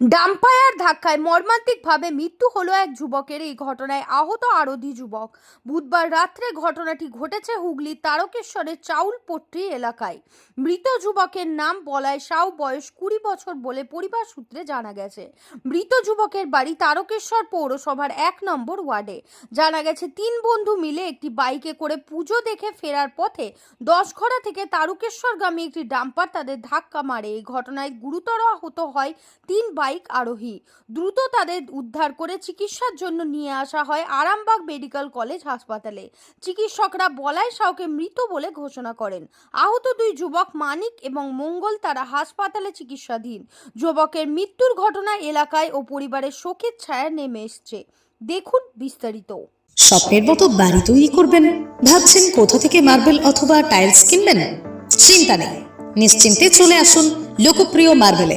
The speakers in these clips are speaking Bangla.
ডাম্পায়ার ধাক্কায় মর্মান্তিকভাবে মৃত্যু হলো এক যুবকের। এই ঘটনায় আহত দুই যুবক। বুধবার রাত্রে ঘটনাটি ঘটেছে হুগলির তারকেশ্বরের চাউলপট্টি এলাকায়। মৃত যুবকের নাম বলায় সাউ, বয়স কুড়ি বছর বলে পরিবার সূত্রে জানা গেছে। মৃত যুবকের বাড়ি তারকেশ্বর পৌরসভার এক নম্বর ওয়ার্ডে। জানা গেছে, তিন বন্ধু মিলে একটি বাইকে করে পুজো দেখে ফেরার পথে দশঘড়া থেকে তারকেশ্বরগামী একটি ডাম্পার তাদের ধাক্কা মারে। এই ঘটনায় গুরুতর আহত হয় তিন বাইক আরোহী। দ্রুত তাদের উদ্ধার করে চিকিৎসার জন্য নিয়ে আসা হয় আরামবাগ মেডিকেল কলেজ হাসপাতালে। চিকিৎসকরা বলাই সাউকে মৃত বলে ঘোষণা করেন। আহত দুই যুবক মানিক এবং মঙ্গল তারা হাসপাতালে চিকিৎসাধীন। যুবকের মৃত্যুর ঘটনা এলাকায় ও পরিবারের শোকের ছায়া নেমে এসছে। দেখুন বিস্তারিত। স্বপ্নের মতো বাড়ি তৈরি করবেন? ভাবছেন কোথা থেকে মার্বেল অথবা টাইলস কিনবেন? চিন্তা নেই। নিশ্চিন্তে চলে আসুন লোকপ্রিয় মার্বেলে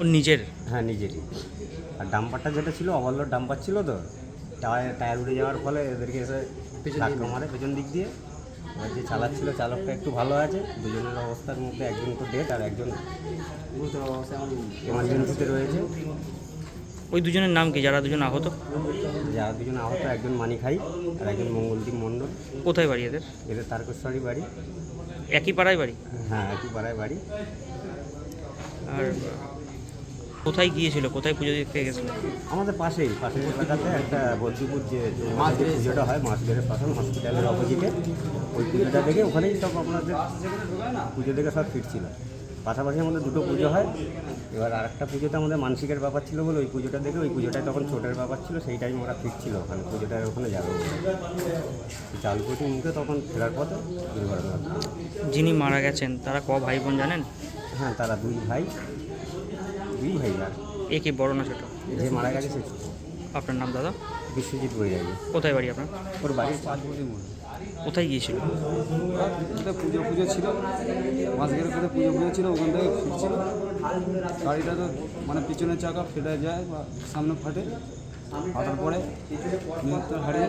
ওর নিজের? হ্যাঁ নিজেরই। আর ডাম্পারটা যেটা ছিল ওভারলোড ডাম্পার ছিল তো টায়ার টায়ার উড়ে যাওয়ার ফলে এদেরকে এসে ধাক্কা মারে পেছন দিক দিয়ে। এবার যে চালাচ্ছিল চালকটা একটু ভালো আছে। দুজনের অবস্থার মধ্যে একজন তো ডেট আর একজন এমার্জেন্সিতে রয়েছে। ওই দুজনের নাম কি? যারা দুজন আহত? যারা দুজন আহত একজন মানিখাই আর একজন মঙ্গলদীপ মণ্ডল। কোথায় বাড়ি এদের? এদের তারকেশ্বরী বাড়ি। একই পাড়ায় বাড়ি? হ্যাঁ একই পাড়ায় বাড়ি। আর কোথায় গিয়েছিল? কোথায় পুজো দেখতে গেছিল? আমাদের পাশেই পাশের এলাকাতে একটা বদ্যপুর যে যে পুজোটা হয় মাসগেরের পাশে হসপিটালের অপোজিটে। ওই পুজোটা দেখে ওখানেই সব আপনাদের পুজো দেখে সব ফিরছিল। পাশাপাশি আমাদের দুটো পুজো হয়। এবার আর একটা পুজোতে আমাদের মানসিকের ব্যাপার ছিল বলে ওই পুজোটা দেখে ওই পুজোটায় তখন ছোটের ব্যাপার ছিল সেই টাইম ওরা ফিরছিল ওখানে। পুজোটার ওখানে যাবে। চালকুটি মুখে তখন ফেরার পথে দুর্ঘটনা। যিনি মারা গেছেন তারা ক ভাই বোন জানেন? হ্যাঁ তারা দুই ভাই। দুই ভাই এ কি বড় না ছোট? যে মারা গেছে সে ছোট। আপনার নাম দাদা? বিশ্বজিৎ বৈরাগী। কোথায় বাড়ি আপনার? ওর বাড়ির মনে কোথায় গিয়েছিল? পুজো পুজো ছিল। মাঝগের কোথায় পুজো পুজো ছিল ওখান থেকে ফিরছিল। গাড়িটা তো মানে পিছনের চাকা ফেটে যায় বা সামনে ফাটে। ফাটার পরে নিয়ন্ত্রণ হারিয়ে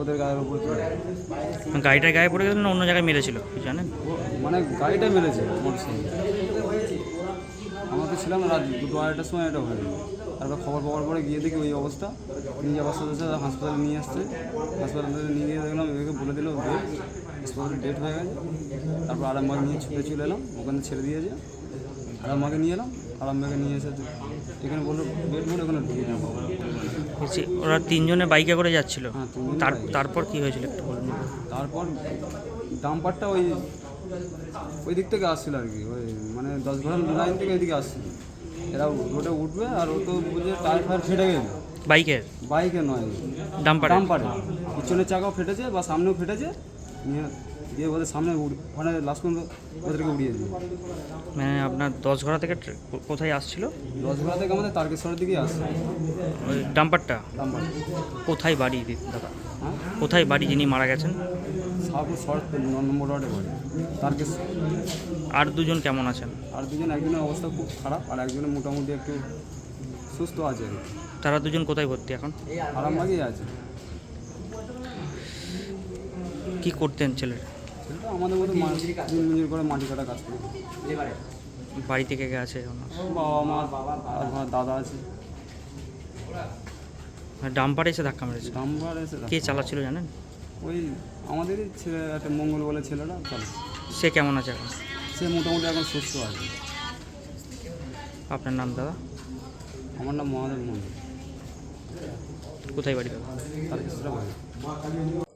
ওদের গায়ের উপর চলে যায়। গাড়িটার গায়ে পড়ে গেছিল না অন্য জায়গায় মেরেছিল? জানেন? মানে গাড়িটা মেরেছে মোটর সাইকেল তো ছিলাম রাত দুটো আড়াইটার সময় এটা হয়ে গেল। তারপর খবর পাওয়ার পরে গিয়ে দেখি ওই অবস্থা। নিয়ে যাওয়ার সাথে সাথে হাসপাতালে নিয়ে আসছে। হাসপাতালে নিয়ে গিয়ে দেখলাম একে বলে দিল হাসপাতালে ডেট হয়ে গেছে। তারপর আরামবাগ নিয়ে ছুটে চলে এলাম ওখানে ছেড়ে দিয়েছে আরামবাগে নিয়ে এলাম। আরামবাগে নিয়ে এসে এখানে বলল বেড বলে ওখানে ঢুকিয়ে দেবো বলছি ওরা তিনজনে বাইকে করে যাচ্ছিল? হ্যাঁ, তার তারপর কি হয়েছিল একটু বলুন। তারপর ডাম্পারটা ওই ওই দিক থেকে আসছিল আর কি ওই মানে দশ ঘণ্টা লাইন থেকে এদিকে আসছিল। এরা রোডে উঠবে আর ও তো বুঝে টায়ার ফায়ার ফেটে গেছে বাইকের? বাইকে নয়। ডাম্পার ডাম্পারে পিছনের চাকাও ফেটেছে বা সামনেও ফেটেছে নিয়ে দিয়ে ওদের সামনে ওখানে লাস্ট পর্যন্ত ওদেরকে উড়িয়ে দিল। মানে আপনার দশ ঘোড়া থেকে কোথায় আসছিল? দশ ঘণ্টা থেকে আমাদের তারকেশ্বরের দিকেই আসছে। ওই ডাম্পারটা? ডাম্পার। কোথায় বাড়ি? দাদা হ্যাঁ? কোথায় বাড়ি যিনি মারা গেছেন? সাপুর শর্ট নম্বর ওয়ার্ডে পড়ে। তারকেশ্বর আর দুজন কেমন আছেন? আর দুজন একজনের অবস্থা খুব খারাপ আর একজনের মোটামুটি একটু সুস্থ আছে তারা দুজন কোথায় ভর্তি এখন? আরামবাগেই আছে। কি করতেন ছেলের? আমাদের মতো মা- করে মাটি কাটা কাজ করে। বাড়ি থেকে কে আছে? বাবা মা আমার দাদা আছে। ডাম্পারে এসে ধাক্কা মেরেছে? নাম্বার এসে কে চালাচ্ছিল জানেন? ওই আমাদেরই ছেলে একটা মঙ্গল বলে ছেলেটা চলে। সে কেমন আছে এখন? সে মোটামুটি এখন সুস্থ আছে। আপনার নাম দাদা? আমার নাম মহাদেব মন্ডল কোথায় বাড়ি দাদা? তার কিছুটা